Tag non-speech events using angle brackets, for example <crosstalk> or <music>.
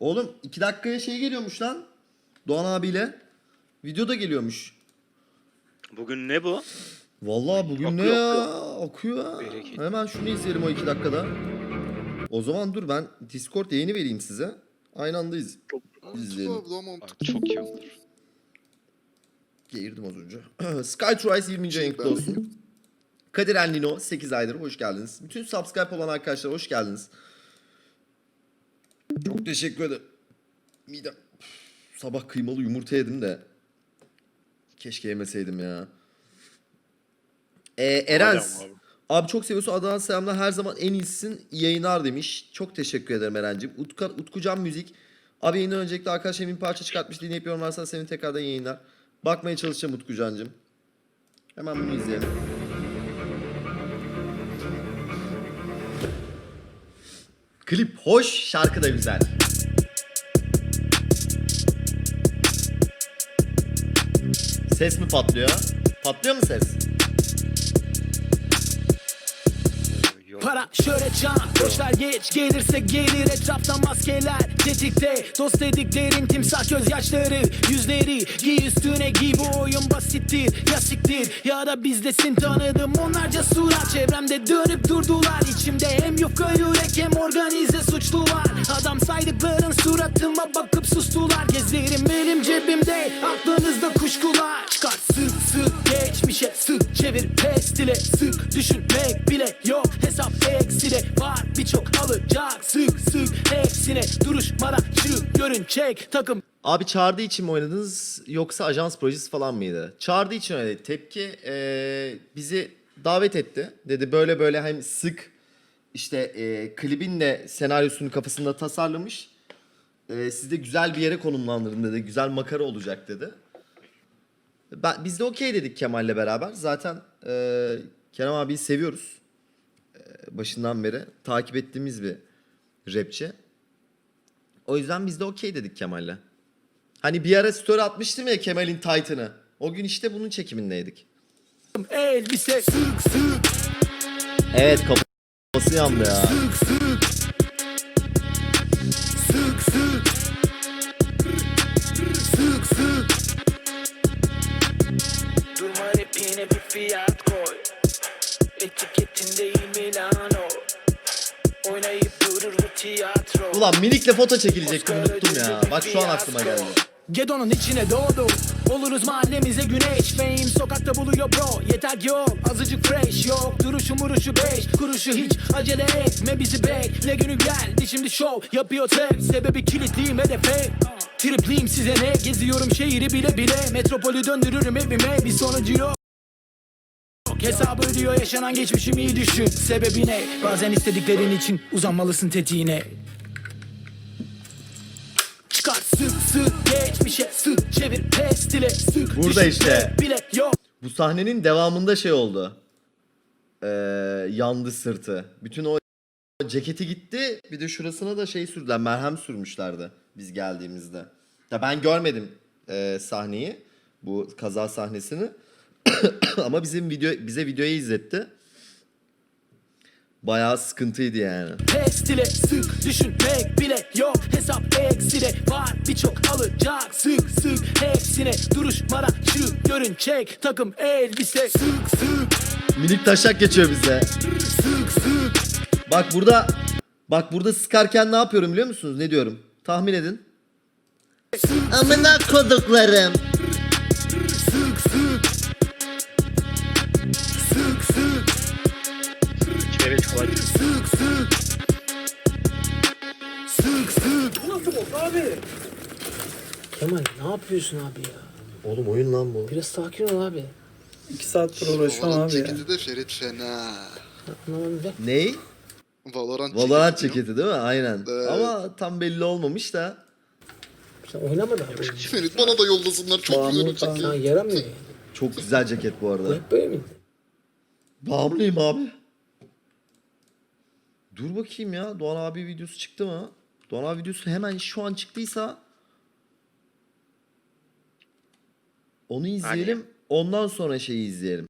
Oğlum 2 dakikaya şey geliyormuş lan. Doğan abiyle. Video da geliyormuş. Bugün ne bu? Vallahi bugün ne Akıyor, ya? Akıyor. Bereket. Hemen şunu izleyelim o 2 dakikada. O zaman dur ben Discord yayını vereyim size. Aynı anda iz izleyelim. Abi. Çok iyi olur. Girdim az önce. <clears throat> Skytrice 20. ayın kutlu olsun. Kadir Enlino 8 aydır hoş geldiniz. Bütün subscribe olan arkadaşlar hoş geldiniz. Çok teşekkür ederim. Midem. Sabah kıymalı yumurta yedim de. Keşke yemeseydim ya. Ee, Erens. Mı Abi çok seviyorsun. Adana selamlar. Her zaman en iyisin. İyi yayınlar demiş. Çok teşekkür ederim Eren'cim. Utku, Utkucan Müzik. Abi yayından öncelikle arkadaşlar bir parça çıkartmış. Dinleyip yorumlarsan senin tekrardan yayınlar. Bakmaya çalışacağım Utkucan'cım. Hemen bunu izleyelim. Klip hoş, şarkı da güzel. Ses mi patlıyor? Patlıyor mu ses? Para şöyle can Boşver geç gelirse gelir etraftan maskeler Tetikte dost dediklerin timsah gözyaşları Yüzleri giy üstüne giy bu oyun basittir Ya siktir. Ya da bizdesin tanıdım onlarca surat. Çevremde dönüp durdular. İçimde hem yufka yürek hem organize suçlular. Adam saydıkların suratıma bakıp sustular. Gezlerim benim cebimde aklınızda kuşkular. Çıkar sık geçmişe sık çevir pestile Sık düşünmek bile yok hesap eksile Var birçok alacak sık sık hepsine Duruşmada şu görün çek takım Abi çağırdığı için mi oynadınız yoksa ajans projesi falan mıydı? Çağırdığı için oynadık. Tepki eee, bizi davet etti. Dedi böyle böyle hem sık işte eee, klibin senaryosunu kafasında tasarlamış. Eee siz de güzel bir yere konumlandırın dedi. Güzel makara olacak dedi. Ben, biz de okey dedik Kemal'le beraber. Zaten eee Kerem abiyi seviyoruz. Eee, başından beri takip ettiğimiz bir rapçi. O yüzden biz de okey dedik Kemal'le. Hani bir ara story atmıştım ya Kemal'in Titan'ı. O gün işte bunun çekimindeydik. elbise Sık sık Evet kafası yandı ya. sık sık rapine bir fiyat koy. Etiketin değil Milano Oynayıp durur bu tiyatro. Ulan minikle foto çekilecektim unuttum ya. Bak şu an aklıma geldi. Gedonun içine doğdum Oluruz mahallemize güneş. Fame sokakta buluyor bro. Yeter ki ol. Azıcık fresh. Yok duruşu muruşu beş. Kuruşu hiç acele etme bizi bekle günü geldi şimdi show. Yapıyor trap sebebi kilitliyim hedefe Tripliyim size ne? Geziyorum şehri bile bile. Metropolü döndürürüm evime. Bir sonucu yok Hesabı ödüyor yaşanan geçmişim iyi düşün Sebebi ne? Bazen istediklerin için uzanmalısın tetiğine Çıkar sık sık geçmişe sık çevir pestile sık Burada işte. bile yok Bu sahnenin devamında şey oldu. Ee, yandı sırtı. Bütün o ceketi gitti. Bir de şurasına da şey sürdüler. Merhem sürmüşlerdi biz geldiğimizde. Ya ben görmedim e, sahneyi. Bu kaza sahnesini. <coughs> Ama bizim video bize videoyu izletti. Bayağı sıkıntıydı yani. Pestile sık düşünmek bile yok hesap eksile var birçok alacak sık sık hepsine duruş mara şu görün çek takım elbise sık sık Minik taşak geçiyor bize. sık sık Bak burada bak burada sıkarken ne yapıyorum biliyor musunuz? Ne diyorum? Tahmin edin. Amına koduklarım. Kemal ne yapıyorsun abi ya? Oğlum oyun lan bu. Biraz sakin ol abi. 2 saattir uğraşıyorum Valorant abi ya. ceketi de Ferit fena. Anlamadım. Ney? Valorant, Valorant ceketi ceketi değil mi? Aynen. Evet. Ama tam belli olmamış da. Sen oynamadın abi. Ferit bana da yollasınlar çok güzel o Mahmut abi. ceket. Sana yaramıyor yani. Çok güzel ceket bu Bu arada. hep böyle miydi? Bağımlıyım abi. Dur bakayım ya. Doğan abi videosu çıktı mı? Doğan abi videosu hemen şu an çıktıysa onu izleyelim. Ondan sonra şeyi izleyelim.